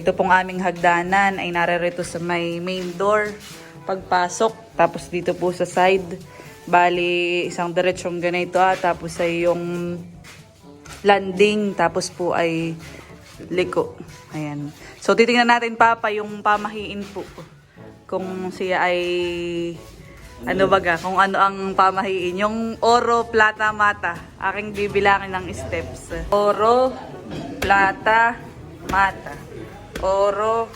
Ito pong aming hagdanan ay narerito sa may main door. Pagpasok, tapos dito po sa side. Bali, isang diretsyong ganito ah, tapos ay yung landing, tapos po ay liko. Ayan. So, titingnan natin, Papa, yung pamahiin po. Kung siya ay, ano baga, kung ano ang pamahiin. Yung oro, plata, mata. Aking bibilangin ng steps. Oro, plata, mata. Oro,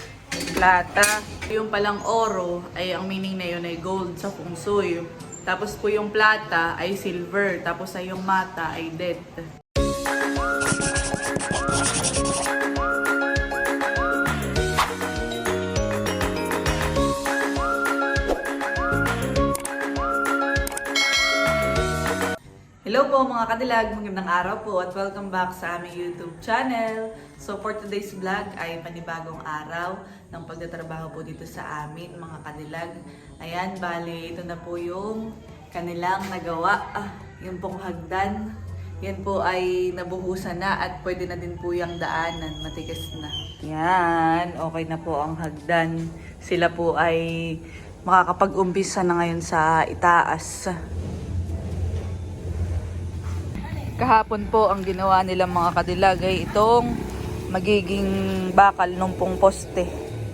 plata. Yung palang oro, ay ang meaning na yun ay gold sa feng shui. Tapos po yung plata ay silver. Tapos ay yung mata ay dead. Mga kadilag, magandang araw po at welcome back sa aming YouTube channel. So for today's vlog ay panibagong araw ng pagtatrabaho po dito sa amin mga kadilag. Ayan, bali ito na po yung kanilang nagawa. Ah, yung pong hagdan. Yan po ay nabuhusan na at pwede na din po yung daanan, matigas na. Yan, okay na po ang hagdan. Sila po ay makakapag-umpisa na ngayon sa itaas. Kahapon po ang ginawa nilang mga kadilag ay itong magiging bakal nung pong poste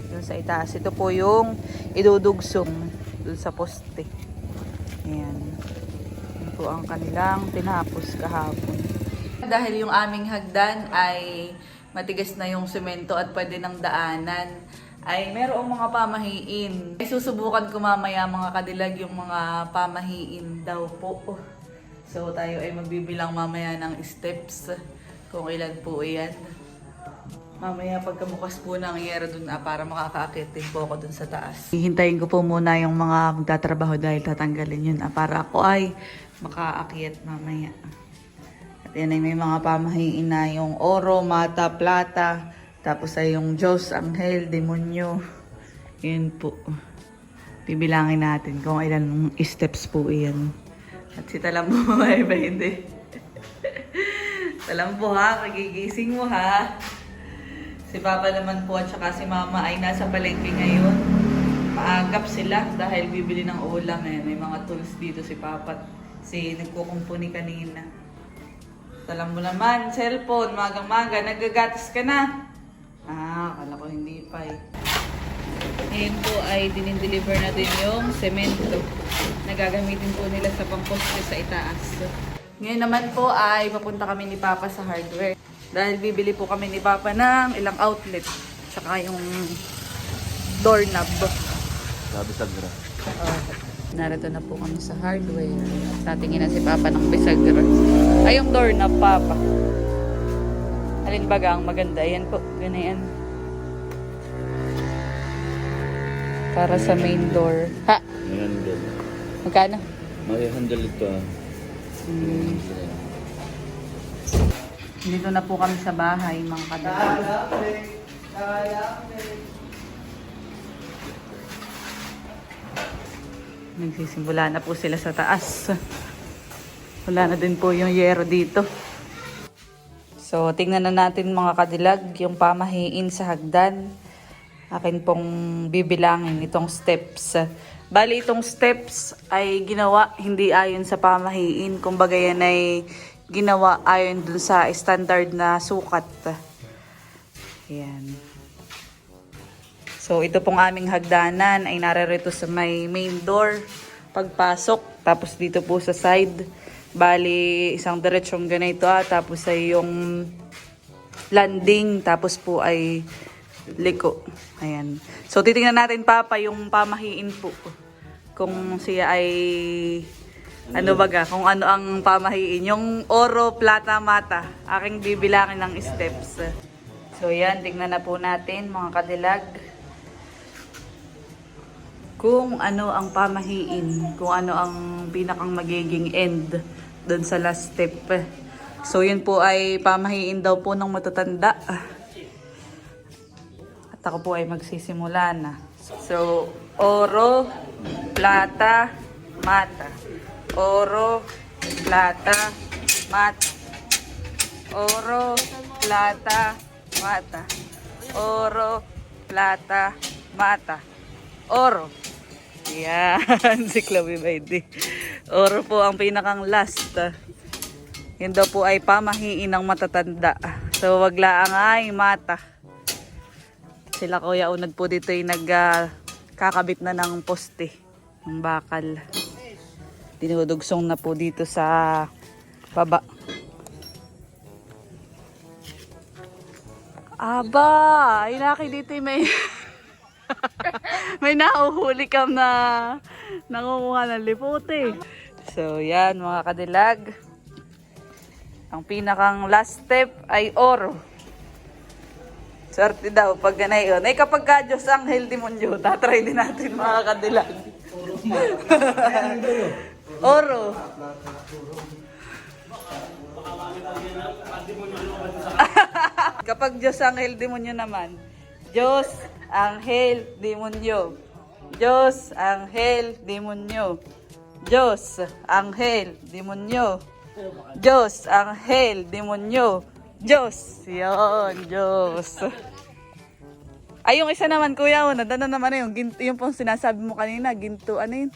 dun sa itaas. Ito po yung idudugsong dun sa poste. Ayan. Yan po ang kanilang tinapos kahapon. Dahil yung aming hagdan ay matigas na yung semento at pwede ng daanan, ay merong mga pamahiin. Ay susubukan ko mamaya mga kadilag yung mga pamahiin daw po. So tayo ay magbibilang mamaya ng steps kung ilan po iyan. Mamaya pagkamukas po ng yero dun ah, para makakaakit din po ako dun sa taas. Hihintayin ko po muna yung mga magtatrabaho dahil tatanggalin yun ah, para ako ay makaakyat mamaya. At yan ay may mga pamahiin na yung oro, mata, plata, tapos ay yung Diyos, Anghel, Demonyo. Yun po. Bibilangin natin kung ilan steps po iyan. At si Talambo ay ba hindi? Talambo ha, kagigising mo ha. Si Papa naman po at saka si Mama ay nasa palengke ngayon. Maagap sila dahil bibili ng ulam eh. May mga tools dito si Papa si nagkukumpuni kanina. Talambo naman, cellphone, magang-maga, nagagatas ka na. Ah, akala ko hindi pa eh. Ngayon po ay dinindeliver na din yung semento na gagamitin po nila sa pangposte sa itaas. Ngayon naman po ay papunta kami ni Papa sa hardware. Dahil bibili po kami ni Papa ng ilang outlet. Tsaka yung doorknob. Sabi sa gra. Uh, narito na po kami sa hardware. At tatingin na si Papa ng bisagra. Ay, yung doorknob, Papa. Alin baga ang maganda? Yan po. Ganyan. Para sa main door. Ha? May handle. Magkano? May handle ito ah. Hmm. Dito na po kami sa bahay, mga kadalag. Nagsisimula na po sila sa taas. Wala na din po yung yero dito. So, tingnan na natin mga kadilag, yung pamahiin sa hagdan. Akin pong bibilangin itong steps. Bali, itong steps ay ginawa hindi ayon sa pamahiin. Kumbaga yan ay ginawa ayon dun sa standard na sukat. Ayan. So, ito pong aming hagdanan ay narerito sa may main door. Pagpasok, tapos dito po sa side. Bali, isang diretsyong ganito ah, tapos ay yung landing, tapos po ay liko. Ayan. So, titingnan natin, Papa, yung pamahiin po. Kung siya ay, ano baga, kung ano ang pamahiin. Yung oro, plata, mata. Aking bibilangin ng steps. So, yan. Tingnan na po natin, mga kadilag. Kung ano ang pamahiin. Kung ano ang pinakang magiging end doon sa last step. So, yun po ay pamahiin daw po ng matatanda. At ako po ay magsisimula na. So, oro, plata, mata. Oro, plata, mata. Oro, plata, mata. oro, plata, mata. Oro. Yan, si Chloe Baidi. Oro po ang pinakang last. Yun daw po ay pamahiin ng matatanda. So, wag laang ay mata. Sila Kuya Unad po dito ay nagkakabit na ng poste, ng bakal. Dinudugsong na po dito sa baba. Aba, ay laki dito eh, may may nauhuli ka na nangunguha ng lipote. So yan mga kadilag. Ang pinakang last step ay oro. Swerte daw pag ganay yun. Ay kapag ka Diyos ang demonyo, tatry din natin mga kadilag. oro. Kapag Diyos Anghel Demonyo naman, Diyos Anghel Demonyo. Diyos Anghel Demonyo. Diyos Anghel Demonyo. Diyos Anghel Demonyo. Diyos. Yun, Diyos. Ay, yung isa naman, kuya, oh, nadana naman na yung, ginto, yung pong sinasabi mo kanina, ginto, ano yun?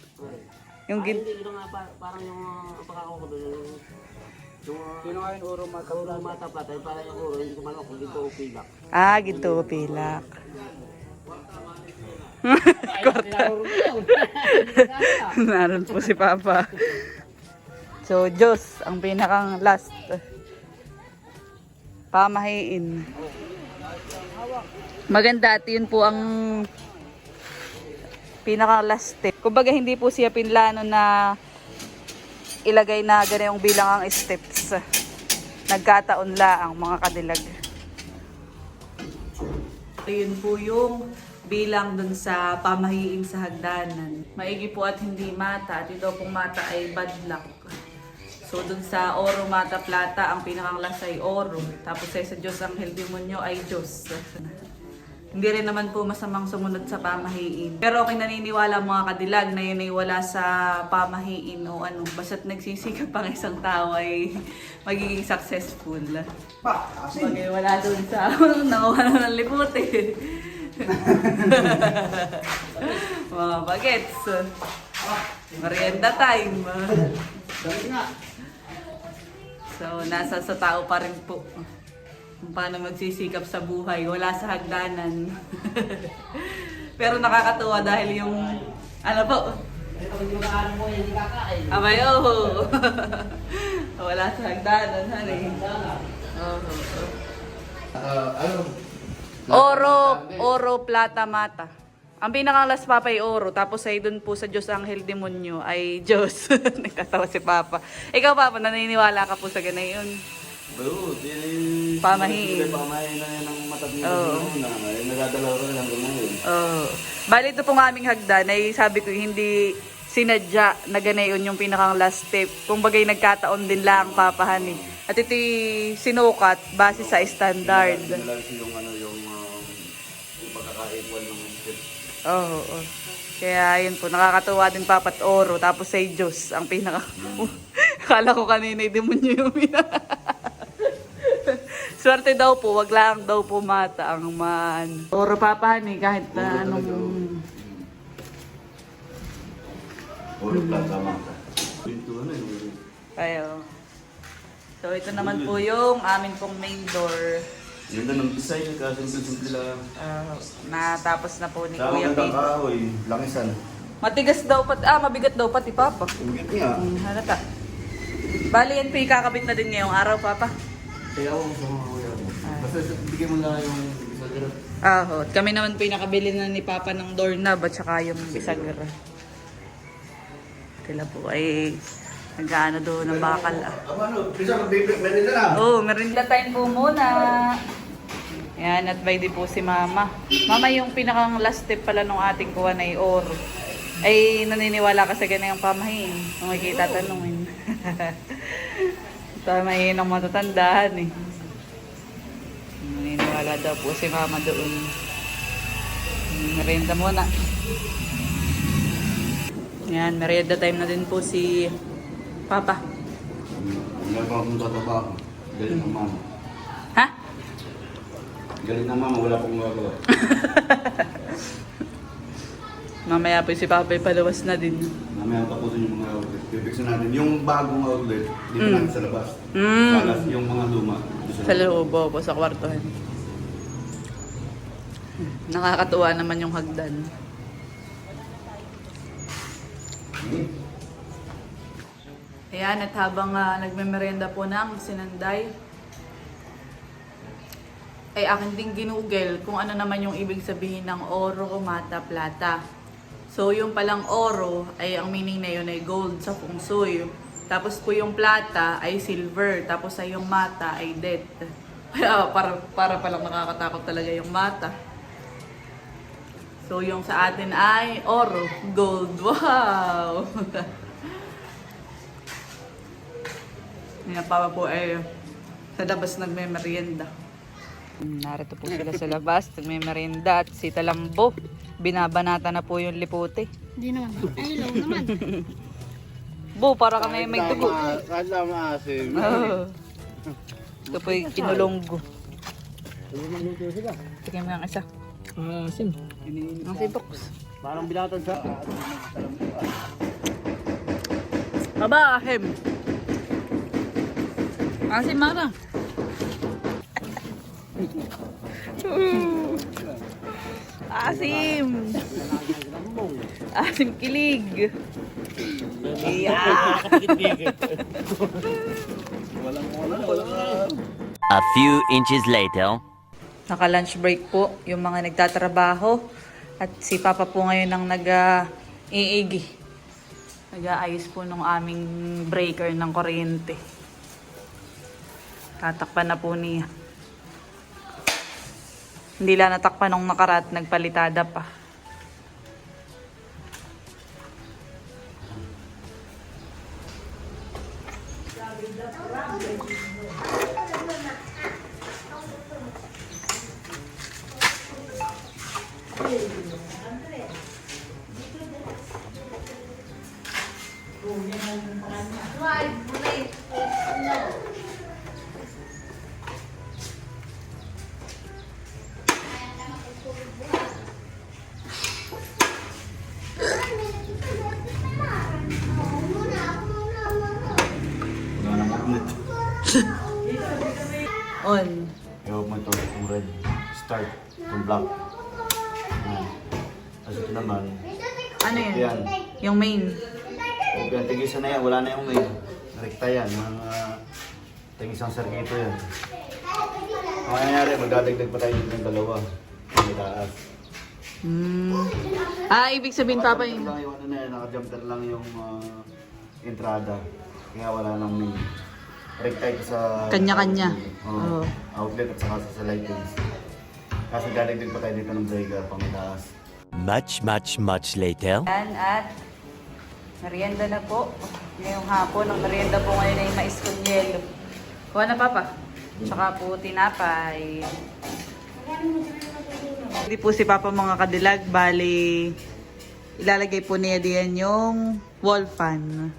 Yung ginto. Hindi nga pa, parang yung uh, doon, yung yung Sino nga yung uro mata? Uro mata platay, parang yung uro, hindi ko kung dito o pilak. Ah, ginto, pilak. Kwarta. Naroon po si Papa. So, Diyos, ang pinakang last. Pamahiin. Maganda at yun po ang pinakang last step. Kumbaga hindi po siya pinlano na ilagay na ganayong bilang ang steps. Nagkataon la ang mga kadilag. Ayun po yung bilang dun sa pamahiin sa hagdanan. Maigi po at hindi mata. At ito pong mata ay bad luck. So dun sa oro, mata, plata, ang pinakang last ay oro. Tapos ay sa Diyos ang demonyo ay Diyos. Hindi rin naman po masamang sumunod sa pamahiin. Pero okay naniniwala mga kadilag na yun ay wala sa pamahiin o ano. Basta't nagsisikap ang isang tao ay magiging successful. Bagay wala dun sa nakuha na ng liputi. mga bagets. Merienda time. So, nasa sa tao pa rin po. Kung paano magsisikap sa buhay. Wala sa hagdanan. Pero nakakatuwa dahil yung, ano po. Abay, oh. Wala sa hagdanan, honey. Oh, Oro, oro, plata, mata. Ang pinakang last papa ay oro, tapos ay doon po sa Diyos Anghel Demonyo ay Diyos. Nagkatawa si Papa. Ikaw Papa, naniniwala ka po sa ganayon. Bro, ay... Pamahiin. Pamahiin na yan ang matatindi Oo. oh. na. Ay, Nagadalaw ko na lang ngayon. Oh. Bali ito pong aming hagdan ay sabi ko hindi sinadya na ganayon yung pinakang last step. Kung bagay nagkataon din lang papahan eh. At ito sinukat base sa standard. Nalalas yung ano, Oo. Oh, Kaya yun po, nakakatuwa din papat oro. Tapos say Diyos, ang pinaka... Kala ko kanina yung demonyo yung pinaka... Swerte daw po, wag lang daw po mata ang man. Oro papahan eh, kahit na anong... Oro plata mata. Ano yun. Ayo. So ito naman po yung amin pong main door. Na ng design, kasimple-simple lang. Ah, natapos na po ni Tama Kuya ka Pete. kahoy, langisan. Matigas daw pati, ah mabigat daw pati Papa. Tumigit niya. Hmm, halata. Bali yan po ikakabit na din ngayong araw Papa. Kaya ako sa mga kuya mo. Basta bigyan mo na yung isa dito. Ah, ho. Kami naman po yung nakabili na ni Papa ng doorknob at saka yung bisagra. Sila po ay nag-ano doon ng bakal ah. Ano, lang. Oh, merinda time po muna. Yan, at by di po si Mama. Mama, yung pinakang last step pala nung ating kuha na oro. Ay, naniniwala ka sa ganyan pamahin. Kung makikita tanungin. Pamahin ng matatandaan eh. Naniniwala daw po si Mama doon. Merienda muna. Yan, merienda time na din po si Papa. Pa akong tatrabaho. Galing ang mama. Ha? Galing na mama, wala pong magagawa. Mamaya po si Papay paluwas na din. Mamaya tapusin yung mga outlet. Pipiksin natin. Yung bagong outlet, dito Mm. natin sa labas. Mm. Sa labas, yung mga luma. Sa loob po, sa kwartohan. Nakakatuwa naman yung hagdan. Ayan, at habang uh, nagmemerenda po ng sinanday, ay akin din ginugel kung ano naman yung ibig sabihin ng oro, mata, plata. So, yung palang oro, ay ang meaning na yun ay gold sa feng shui. Tapos po yung plata ay silver. Tapos ay yung mata ay death. Para, para palang nakakatakot talaga yung mata. So, yung sa atin ay oro, gold. Wow! Yan papa po ay sa labas nagme-merienda. Narito po sila sa labas, nagme-merienda at si Talambo. Binabanata na po yung lipote. Hindi naman. Ay, hello naman. Bo, para kami may dugo. Kahit na maasim. Oh. Ito po yung kinulonggo. Tingnan mo ang isa. Ah, sim. Ang sibox. Parang binatan sa... Baba, ahem. Asim mara. Asim. Asim kilig. Yeah. A few inches later. Naka-lunch break po yung mga nagtatrabaho. At si Papa po ngayon ang nag-iigi. Nag-aayos po ng aming breaker ng kuryente. Tatakpan na po niya. Hindi lang natakpan nung nakarat, nagpalitada pa. On. Ewan mo ito, itong red. Start. Itong black. Yan. Tapos ito naman. Ano yun? Yan. Yung main. Huwag yan, tigisa na yan. Wala na yung main. Rekta yan. Mga tigisang sarkito yan. Ang mangyayari, magdadagdag pa tayo ng dalawa. Ang itaas. Hmm. Ah, ibig sabihin Papa Nakajumper yun. lang yung ano na yan, nakajumper lang yung ah, entrada. Kaya wala nang main. Rekta ito sa... Kanya-kanya. Oo. Oo. Outlet at saka sa lightings. Kasi dadagdag pa tayo dito ng breaker pang itaas. Much, much, much later. Yan at merienda na po. Ngayong hapon, ang merienda po ngayon ay mais con yelo. Kuha na papa. Tsaka po tinapay. Hindi po si papa mga kadilag, bali ilalagay po niya diyan yung wall fan.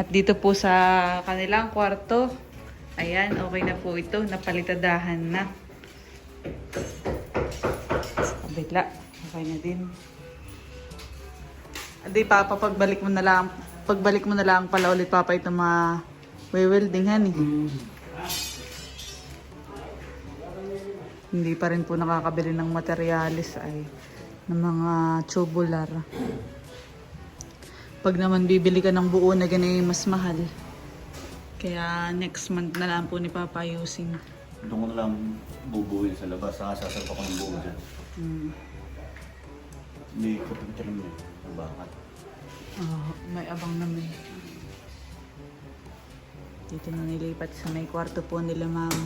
At dito po sa kanilang kwarto, ayan, okay na po ito, napalitadahan na. Kabila, okay na din. Hindi papa, pagbalik mo na lang, pagbalik mo na lang pala ulit papa ito mga welding eh. Hindi pa rin po nakakabili ng materialis ay ng mga tubular. Pag naman bibili ka ng buo na ganun mas mahal. Kaya next month na lang po ni Papa ayusin. Doon ko na lang bubuhin sa labas. Saka sasalpa ko ng buo dyan. Hmm. Hindi ko picture mo eh. Nabakat. Oh, may abang naman. Dito na nilipat sa may kwarto po nila mama.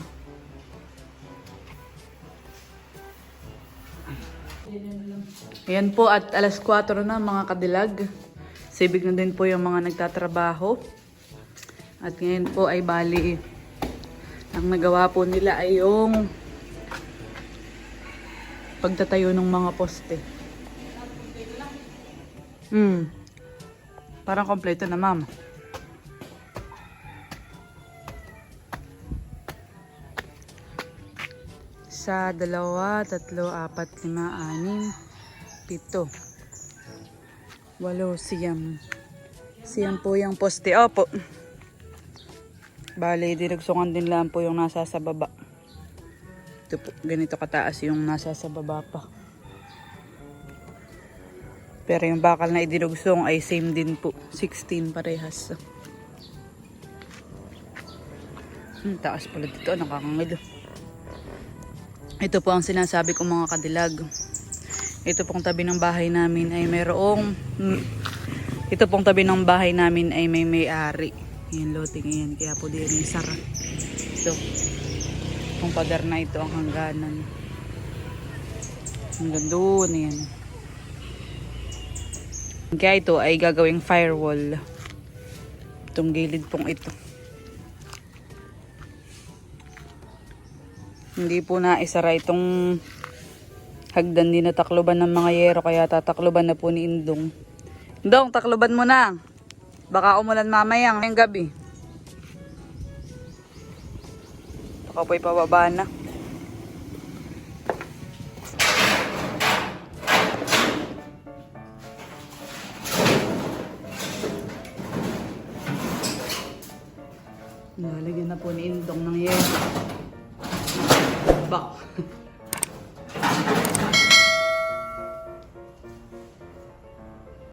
Ayan po at alas 4 na mga kadilag. Sibig na din po yung mga nagtatrabaho. At ngayon po ay bali. Ang nagawa po nila ay yung pagtatayo ng mga poste. Hmm. Parang kompleto na, ma'am. Isa, dalawa, tatlo, apat, lima, anim, pito. Walo, siyam. Siyam po yung poste. Opo. Bale, dirugsungan din lang po yung nasa sa baba. Ito po, ganito kataas yung nasa sa baba pa. Pero yung bakal na idinugsong ay same din po. 16 parehas. Hmm, taas pala dito. Nakakangilo. Ito po ang sinasabi kong mga kadilag. Ito pong tabi ng bahay namin ay mayroong... ito pong tabi ng bahay namin ay may may-ari. Yan, loting yan. Kaya po di rin sara. Ito. Itong pader na ito ang hangganan. Hanggang doon yan. Kaya ito ay gagawing firewall. Itong gilid pong ito. Hindi po na isara itong hagdan din na takloban ng mga yero kaya tatakloban na po ni Indong. Indong, takloban mo na. Baka umulan mamaya ngayong gabi. Baka po'y pababa na.